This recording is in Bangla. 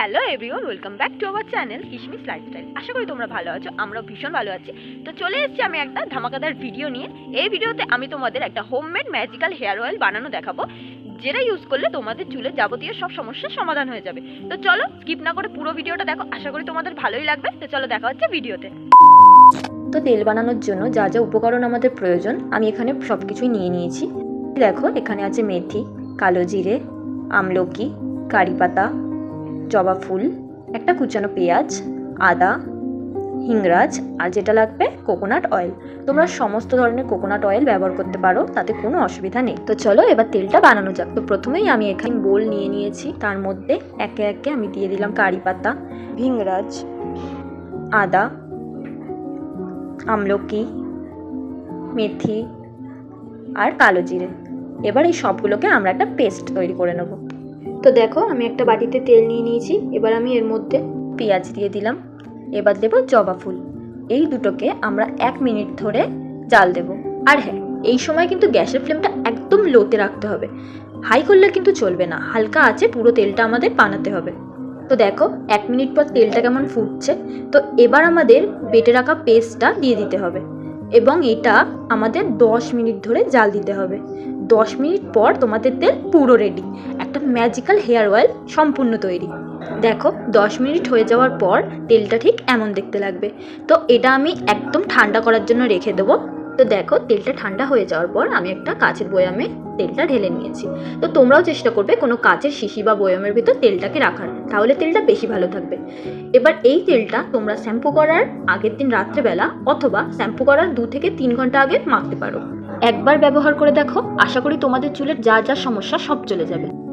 Hello everyone welcome back to our channel Kishmish lifestyle আশা করি তোমরা ভালো আছো আমরা ভীষণ ভালো আছি। তো চলে এসেছি আমি একটা ধামাকাদার ভিডিও নিয়ে। এই ভিডিওতে আমি তোমাদের একটা হোমমেড ম্যাজিক্যাল হেয়ার অয়েল বানানো দেখাবো, যেটা ইউজ করলে তোমাদের চুলের যাবতীয় সব সমস্যার সমাধান হয়ে যাবে। তো চলো স্কিপ না করে পুরো ভিডিওটা দেখো, আশা করি তোমাদের ভালোই লাগবে। তো চলো দেখা হচ্ছে ভিডিওতে তো। তেল বানানোর জন্য যা যা উপকরণ আমাদের প্রয়োজন, আমি এখানে সব কিছুই নিয়ে নিয়েছি। দেখো, এখানে আছে মেথি, কালো জিরে, আমলকি, কারি পাতা জবা ফুল, একটা কুচানো পেঁয়াজ, আদা, হিংরাজ, আর যেটা লাগবে কোকোনাট অয়েল তোমরা সমস্ত ধরনের কোকোনাট অয়েল ব্যবহার করতে পারো, তাতে কোনো অসুবিধা নেই। তো চলো এবার তেলটা বানানো যাক। তো প্রথমেই আমি এখানে বোল নিয়ে নিয়েছি। তার মধ্যে একে একে আমি দিয়ে দিলাম কারি পাতা ভিংরাজ আদা, আমলকি, মেথি, আর কালো জিরে। এবার এই সবগুলোকে আমরা একটা পেস্ট তৈরি করে নেব। তো দেখো, আমি একটা বাটিতে তেল নিয়ে নিয়েছি। এবার আমি এর মধ্যে পেঁয়াজ দিয়ে দিলাম। এবার দেব জবা ফুল। এই দুটোকে আমরা এক মিনিট ধরে জাল দেব। আর হ্যাঁ এই সময় কিন্তু গ্যাসের ফ্লেমটা একদম লোতে রাখতে হবে। হাই করলে কিন্তু চলবে না। হালকা আছে পুরো তেলটা আমাদের বানাতে হবে। তো দেখো, এক মিনিট পর তেলটা কেমন ফুটছে। তো এবার আমাদের বেটে রাখা পেস্টটা দিয়ে দিতে হবে। এবং এটা আমাদের দশ মিনিট ধরে জাল দিতে হবে। দশ মিনিট পর তোমাদের তেল পুরো রেডি একটা ম্যাজিক্যাল হেয়ার অয়েল সম্পূর্ণ তৈরি। দেখো, দশ মিনিট হয়ে যাওয়ার পর তেলটা ঠিক এমন দেখতে লাগবে। তো এটা আমি একদম ঠান্ডা করার জন্য রেখে দেবো। তো দেখো, তেলটা ঠান্ডা হয়ে যাওয়ার পর আমি একটা কাচের বয়ামে তেলটা ঢেলে নিয়েছি। তো তোমরাও চেষ্টা করবে কোনো কাচের শিশি বা বয়ামের ভিতর তেলটাকে রাখার, তাহলে তেলটা বেশি ভালো থাকবে। এবার এই তেলটা তোমরা শ্যাম্পু করার আগের দিন রাত্রেবেলা অথবা শ্যাম্পু করার দু থেকে তিন ঘণ্টা আগে মাখতে পারো। একবার ব্যবহার করে দেখো আশা করি তোমাদের চুলের যা যা সমস্যা সব চলে যাবে।